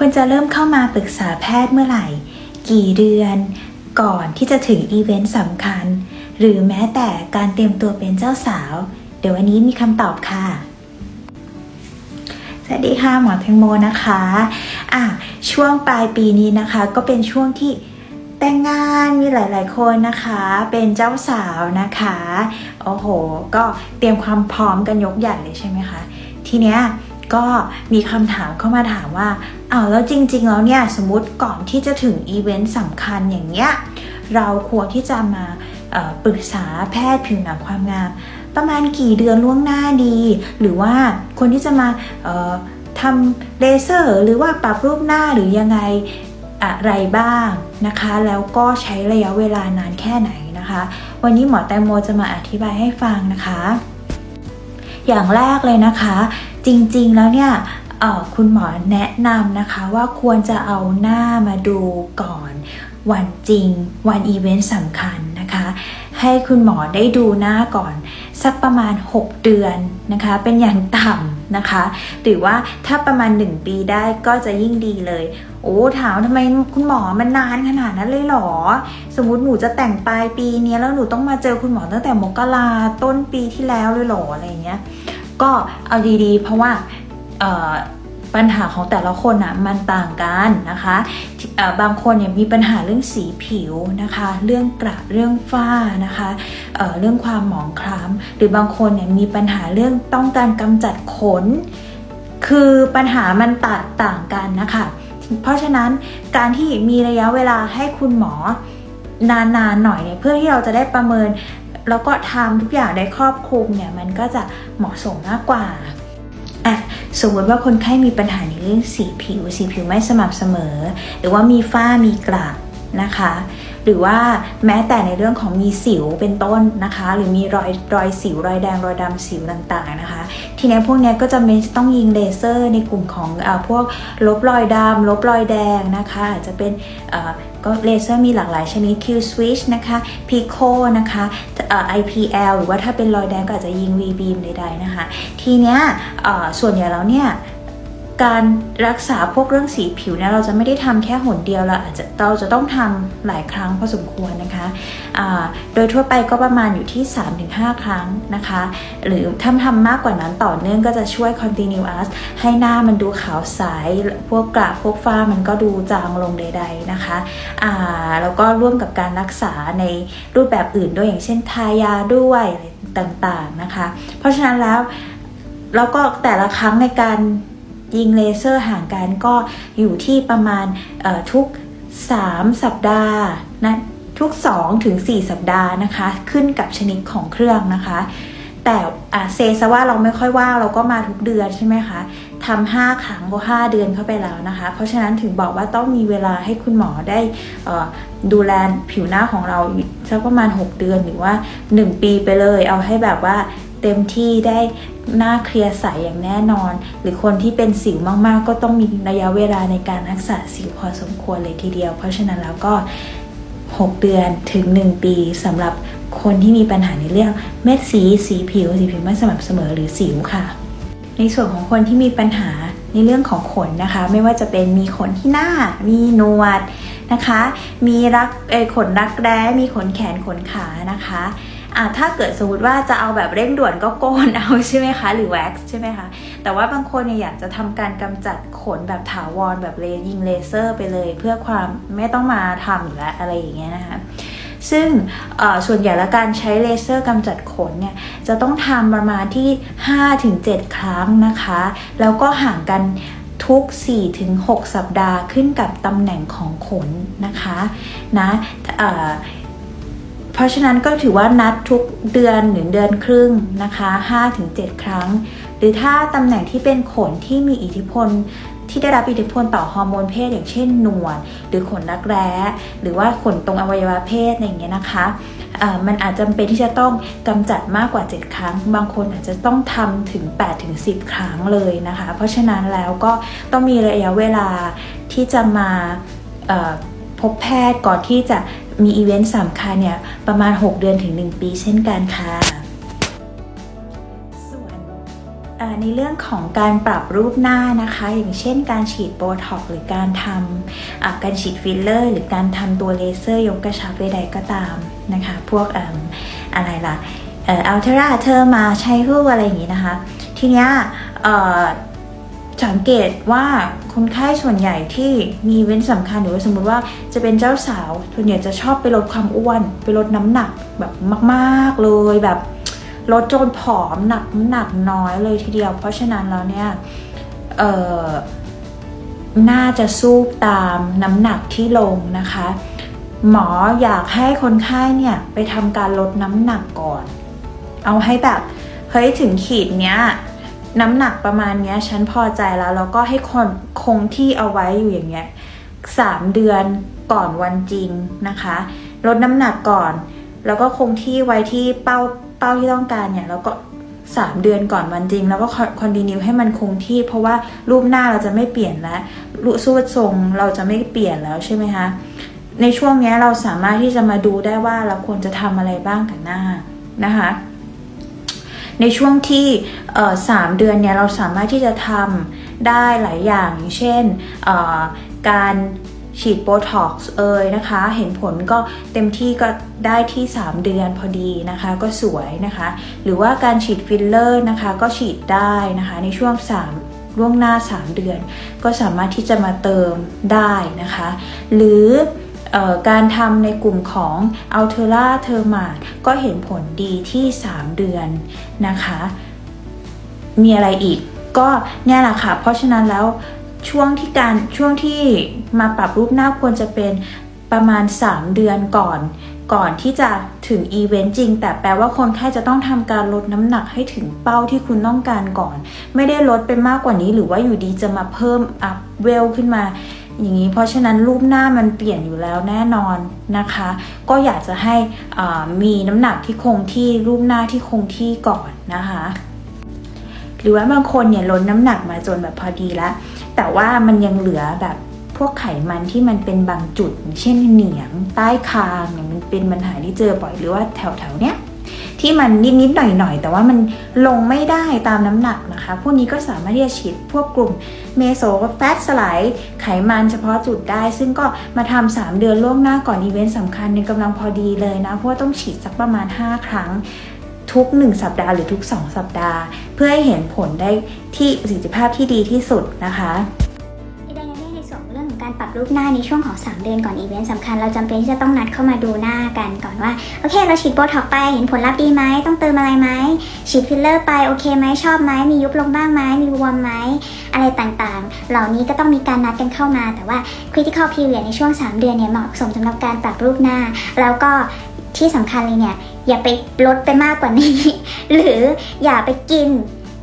ควรจะเริ่มเข้ามาปรึกษาแพทย์เมื่อไหร่ กี่เดือนก่อนที่จะถึงอีเวนต์สำคัญ หรือแม้แต่การเตรียมตัวเป็นเจ้าสาว เดี๋ยววันนี้มีคำตอบค่ะ สวัสดีค่ะหมอแตงโมนะคะอะช่วงปลายปีนี้นะคะ ก็เป็นช่วงที่แต่งงานมีหลาย ๆ คนนะคะ เป็นเจ้าสาวนะคะ โอ้โห ก็เตรียมความพร้อมกันยกใหญ่เลยใช่ไหมคะ ทีเนี้ย ก็มีคำถามเข้ามาถามว่าอ้าวแล้วจริง ๆ แล้วเนี่ยสมมติก่อนที่จะถึงอีเวนต์สำคัญอย่างเงี้ยเราควรที่จะมาปรึกษาแพทย์ผิวหนังความงาม ประมาณกี่เดือนล่วงหน้าดี หรือว่าคนที่จะมาทำเลเซอร์ หรือว่าปรับรูปหน้าหรือยังไงอะไรบ้างนะคะ แล้วก็ใช้ระยะเวลานานแค่ไหนนะคะ วันนี้หมอแตงโมจะมาอธิบายให้ฟังนะคะ อย่างแรกเลยนะคะ จริงๆแล้วเนี่ยคุณหมอแนะนำนะคะว่าควรจะเอาหน้ามาดูก่อน วันจริง วันอีเวนต์สำคัญนะคะ ให้คุณหมอได้ดูหน้าก่อน สักประมาณ 6 เดือนนะคะ เป็นอย่างต่ำ นะคะ หรือว่าถ้าประมาณ 1 ปีได้ก็จะยิ่งดีเลย โอ้ถามทำไมคุณหมอมันนานขนาดนั้นเลยหรอ สมมติหนูจะแต่งปลายปีนี้แล้วหนูต้องมาเจอคุณหมอตั้งแต่มกราต้นปีที่แล้วเลยหรออะไรเงี้ยก็เอาดีๆ เพราะว่า ปัญหาของแต่ละคนอะมันต่างกันนะคะบางคนเนี่ยมีปัญหาเรื่องสีผิวนะคะ เรื่องกระเรื่องฝ้านะคะเเรื่องความหมองคล้ำหรือบางคนเนี่ยมีปัญหาเรื่องต้องการกำจัดขน คือปัญหามันตัดต่างกันนะคะเพราะฉะนั้นการที่มีระยะเวลาให้คุณหมอนานๆหน่อยเนี่ยเพื่อที่เราจะได้ประเมิน แล้วก็ทำทุกอย่างได้ครอบคลุมเนี่ยมันก็จะเหมาะสมมากกว่า สมมติว่าคนไข้มีปัญหาในเรื่องสีผิว สีผิวไม่สม่ำเสมอ หรือว่ามีฝ้ามีกระนะคะ หรือว่าแม้แต่ในเรื่องของมีสิวเป็นต้นนะคะ หรือมีรอยรอยสิวรอยแดงรอยดำสิวต่างๆนะคะ ทีนี้พวกนี้ก็จะไม่ต้องยิงเลเซอร์ในกลุ่มของอพวกลบรอยดำลบรอยแดงนะคะอาจจะเป็น ก็เลเซอร์มีหลากหลายชนิด Q switch นะคะ Pico นะคะเอ่อ IPL หรือว่าถ้าเป็นรอยแดงก็อาจจะยิง V beam ใดๆนะคะ ทีเนี้ยส่วนใหญ่แล้วเนี่ย การรักษาพวกเรื่องสีผิวเนี่ยเราจะไม่ได้ทำแค่หนเดียวเราอาจจะเราจะต้องทำหลายครั้งพอสมควรนะคะอ่าโดยทั่วไปก็ประมาณอยู่ที่ 3-5 ครั้งนะคะ หรือถ้าทำมากกว่านั้นต่อเนื่องก็จะช่วย continuous ให้หน้ามันดูขาวใสพวกกระพวกฝ้ามันก็ดูจางลงใด ๆนะคะอ่าแล้วก็ร่วมกับการรักษาในรูปแบบอื่นด้วยอย่างเช่นทายาด้วยอะไรต่างๆนะคะ เพราะฉะนั้นแล้วแล้วก็แต่ละครั้งในการ ยิงเลเซอร์ห่างกันก็อยู่ที่ประมาณทุก 3 สัปดาห์นะทุก 2 ถึง 4 สัปดาห์นะคะ ขึ้นกับชนิดของเครื่องนะคะ แต่เซซะว่าเราไม่ค่อยว่างเราก็มาทุกเดือนใช่ไหมคะทำห้าครั้งก็5เดือนเข้าไปแล้วนะคะ เพราะฉะนั้นถึงบอกว่าต้องมีเวลาให้คุณหมอได้ดูแลผิวหน้าของเราอยู่สักประมาณ 6 เดือนหรือว่า 1 ปีไปเลย เอาให้แบบว่า เต็มที่ได้หน้าเคลียร์ใสอย่างแน่นอน หรือคนที่เป็นสิวมากๆ ก็ต้องมีระยะเวลาในการรักษาสิวพอสมควรเลยทีเดียว เพราะฉะนั้นแล้วก็ 6 เดือนถึง 1 ปีสำหรับคนที่มีปัญหาในเรื่องเม็ดสี สีผิว สีผิวไม่สม่ำเสมอหรือสิวค่ะ ในส่วนของคนที่มีปัญหาในเรื่องของขนนะคะ ไม่ว่าจะเป็นมีขนที่หน้า มีหนวดนะคะ มีรักเอขนรักแร้มีขนแขนขนขานะคะ อะถ้าเกิดสมมติว่าจะเอาแบบเร่งด่วนก็โกนเอาใช่ไหมคะ หรือแว็กซ์ใช่ไหมคะ แต่ว่าบางคนเนี่ยอยากจะทำการกำจัดขนแบบถาวรแบบเลยิงเลเซอร์ไปเลย เพื่อความไม่ต้องมาทำอยู่แล้วอะไรอย่างเงี้ยนะคะซึ่งส่วนใหญ่แล้วการใช้เลเซอร์กำจัดขนเนี่ยจะต้องทำประมาณที่ 5-7 ครั้งนะคะ แล้วก็ห่างกันทุก 4-6 สัปดาห์ขึ้นกับตำแหน่งของขนนะคะนะ เพราะฉะนั้นก็ถือว่านัดทุกเดือนหรือเดือนครึ่งนะคะ5-7 ครั้ง หรือถ้าตำแหน่งที่เป็นขนที่มีอิทธิพลที่ได้รับอิทธิพลต่อฮอร์โมนเพศอย่างเช่นหนวด หรือขนรักแร้ หรือว่าขนตรงอวัยวะเพศอะไรอย่างเงี้ยนะคะมันอาจจำเป็นที่จะต้องกำจัดมากกว่า 7 ครั้ง บางคนอาจจะต้องทำถึง8ถึง10 ครั้งเลยนะคะ เพราะฉะนั้นแล้วก็ต้องมีระยะเวลาที่จะมา พบแพทย์ก่อนที่จะมีอีเวนต์สำคัญเนี่ยประมาณ 6 เดือนถึง 1 ปีเช่นกันค่ะส่วนในเรื่องของการปรับรูปหน้านะคะ อย่างเช่นการฉีดโบท็อกหรือการทำการฉีดฟิลเลอร์ หรือการทำตัวเลเซอร์ยกกระชับใดๆก็ตามนะคะ พวกออะไรล่ะเออัลเทราเธอมาใช้รูปอะไรอย่างนี้นะคะ ทีเนี้ยอ่อ สังเกตว่าคนไข้ส่วนใหญ่ที่มีเว้นสำคัญหรือว่าสมมุติว่าจะเป็นเจ้าสาวส่วนใหญ่จะชอบไปลดความอ้วน ไปลดน้ำหนักแบบมาก ๆเลยแบบลดจนผอมหนักหนักน้อยเลยทีเดียว เพราะฉะนั้นแล้วเนี่ยเอ่อน่าจะสู้ตามน้ำหนักที่ลงนะคะ หมออยากให้คนไข้เนี่ยไปทำการลดน้ำหนักก่อน เอาให้แบบเฮ้ยถึงขีดเนี้ย น้ำหนักประมาณเนี้ยฉันพอใจแล้วแล้วก็ให้คนคงที่เอาไว้อยู่อย่างเงี้ยสามเดือนก่อนวันจริงนะคะ ลดน้ำหนักก่อน แล้วก็คงที่ไว้ที่เป้าเป้าที่ต้องการเนี่ยแล้วก็3เดือนก่อนวันจริง แล้วก็คอนดิเนียให้มันคงที่ เพราะว่ารูปหน้าเราจะไม่เปลี่ยนแล้วรูปสูดทรงเราจะไม่เปลี่ยนแล้วใช่ไหมคะในช่วงนี้เราสามารถที่จะมาดูได้ว่าเราควรจะทำอะไรบ้างกับหน้านะคะ ในช่วงที่สามเดือนเนี่ยเราสามารถที่จะทำได้หลายอย่างเช่นการฉีดโบท็อกซ์เอยนะคะ เห็นผลก็เต็มที่ก็ได้ที่ 3 เดือนพอดีนะคะ ก็สวยนะคะ หรือว่าการฉีดฟิลเลอร์นะคะ ก็ฉีดได้นะคะ ในช่วง 3 ล่วงหน้า 3 เดือน ก็สามารถที่จะมาเติมได้นะคะ หรือ การทำในกลุ่มของ a l t e r a t h e r m a t ก็เห็นผลดีที่ 3 เดือนนะคะ มีอะไรอีกก็เนี่ยแหละค่ะ เพราะฉะนั้นแล้วช่วงที่การช่วงที่มาปรับรูปหน้าควรจะเป็นประมาณ 3 เดือนก่อน ก่อนที่จะถึงอีเวนต์จริง แต่แปลว่าคนไข้จะต้องทำการลดน้ำหนักให้ถึงเป้าที่คุณต้องการก่อน ไม่ได้ลดไปมากกว่านี้ หรือว่าอยู่ดีจะมาเพิ่มอัพเวลขึ้นมา อย่างนี้ เพราะฉะนั้นรูปหน้ามันเปลี่ยนอยู่แล้วแน่นอนนะคะ ก็อยากจะให้มีน้ำหนักที่คงที่รูปหน้าที่คงที่ก่อนนะคะหรือว่าบางคนเนี่ยลดน้ำหนักมาจนแบบพอดีแล้ว แต่ว่ามันยังเหลือแบบพวกไขมันที่มันเป็นบางจุด เช่นเหนียง ใต้คางเนี่ยมันเป็นปัญหาที่เจอบ่อยหรือว่าแถวๆเนี้ย ที่มันนิดๆหน่อยๆ แต่ว่ามันลงไม่ได้ตามน้ำหนักนะคะ พวกนี้ก็สามารถที่จะฉีดพวกกลุ่มเมโซแฟตสไลด์ไขมันเฉพาะจุดได้ ซึ่งก็มาทำ3เดือนล่วงหน้าก่อนอีเวนต์สำคัญในยกำลังพอดีเลยนะ เพราะว่าต้องฉีดสักประมาณ 5 ครั้งทุก 1 สัปดาห์หรือทุก 2 สัปดาห์ เพื่อให้เห็นผลได้ที่ประสิทธิภาพที่ดีที่สุดนะคะ รูปหน้าในช่วงของ 3 เดือนก่อนอีเวนต์สำคัญเราจำเป็นที่จะต้องนัดเข้ามาดูหน้ากันก่อนว่า โอเค เราฉีดโบท็อกไปเห็นผลลัพธ์ดีไหมต้องเติมอะไรไหมฉีดฟิลเลอร์ไปโอเคไหมชอบไหมมียุบลงบ้างไหมมีบวมไหมอะไรต่างๆ เหล่านี้ก็ต้องมีการนัดกันเข้ามา แต่ว่า critical period ในช่วง 3 เดือนเนี่ยเหมาะสมสำหรับการปรับรูปหน้า แล้วก็ที่สำคัญเลยเนี่ยอย่าไปลดไปมากกว่านี้ หรืออย่าไปกิน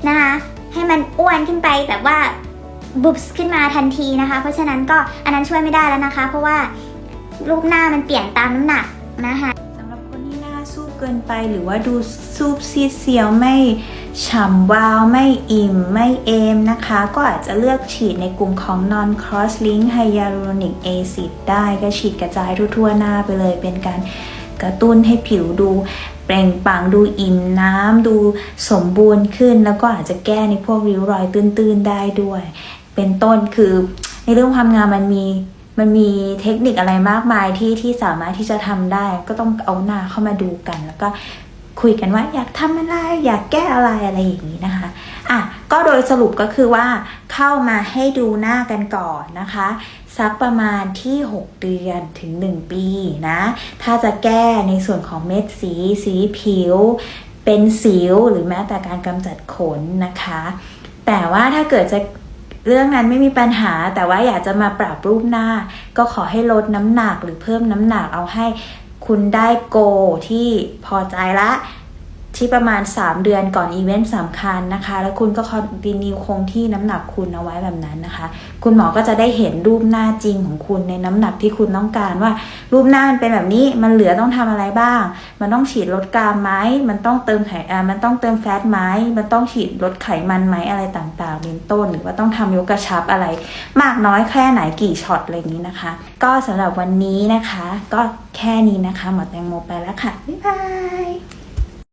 นะคะให้มันอ้วนขึ้นไปแบบว่า บุบขึ้นมาทันทีนะคะ เพราะฉะนั้นก็อันนั้นช่วยไม่ได้แล้วนะคะ เพราะว่ารูปหน้ามันเปลี่ยนตามน้ำหนักนะคะสำหรับคนที่หน้าซูบเกินไปหรือว่าดูซูบซีเซียวไม่ฉ่ำวาวไม่อิ่มไม่เอมนะคะ ก็อาจจะเลือกฉีดในกลุ่มของ non cross link hyaluronic acid ได้ก็ฉีดกระจายทั่วๆหน้าไปเลยเป็นการกระตุ้นให้ผิวดูเปล่งปลั่งดูอิ่มน้ำดูสมบูรณ์ขึ้น แล้วก็อาจจะแก้ในพวกริ้วรอยตื้นๆได้ด้วย เป็นต้นคือในเรื่องความงามมันมีมันมีเทคนิคอะไรมากมายที่ที่สามารถที่จะทำได้ ก็ต้องเอาหน้าเข้ามาดูกัน แล้วก็คุยกันว่าอยากทำอะไรอยากแก้อะไรอะไรอย่างนี้นะคะอะก็โดยสรุปก็คือว่าเข้ามาให้ดูหน้ากันก่อนนะคะสักประมาณที่ 6 เดือนถึง 1 ปีนะ ถ้าจะแก้ในส่วนของเม็ดสี สีผิว เป็นสิวหรือแม้แต่การกำจัดขนนะคะ แต่ว่าถ้าเกิดจะ เรื่องนั้นไม่มีปัญหาแต่ว่าอยากจะมาปรับรูปหน้า ก็ขอให้ลดน้ำหนักหรือเพิ่มน้ำหนักเอาให้คุณได้โกที่พอใจละ ที่ประมาณ 3 เดือนก่อนอีเวนต์สำคัญนะคะ แล้วคุณก็คอนติเนิวคงที่น้ำหนักคุณเอาไว้แบบนั้นนะคะ คุณหมอก็จะได้เห็นรูปหน้าจริงของคุณในน้ำหนักที่คุณต้องการว่า รูปหน้ามันเป็นแบบนี้มันเหลือต้องทำอะไรบ้าง มันต้องฉีดลดกรามไหมมันต้องเติมไขมันต้องเติมแฟตไหมมันต้องฉีดลดไขมันไหมอะไรต่างๆเป็นต้น หรือว่าต้องทำยกกระชับอะไร มากน้อยแค่ไหนกี่ช็อตอะไรอย่างนี้นะคะ ก็สำหรับวันนี้นะคะ ก็แค่นี้นะคะหมอแตงโมไปแล้วค่ะบ๊ายบาย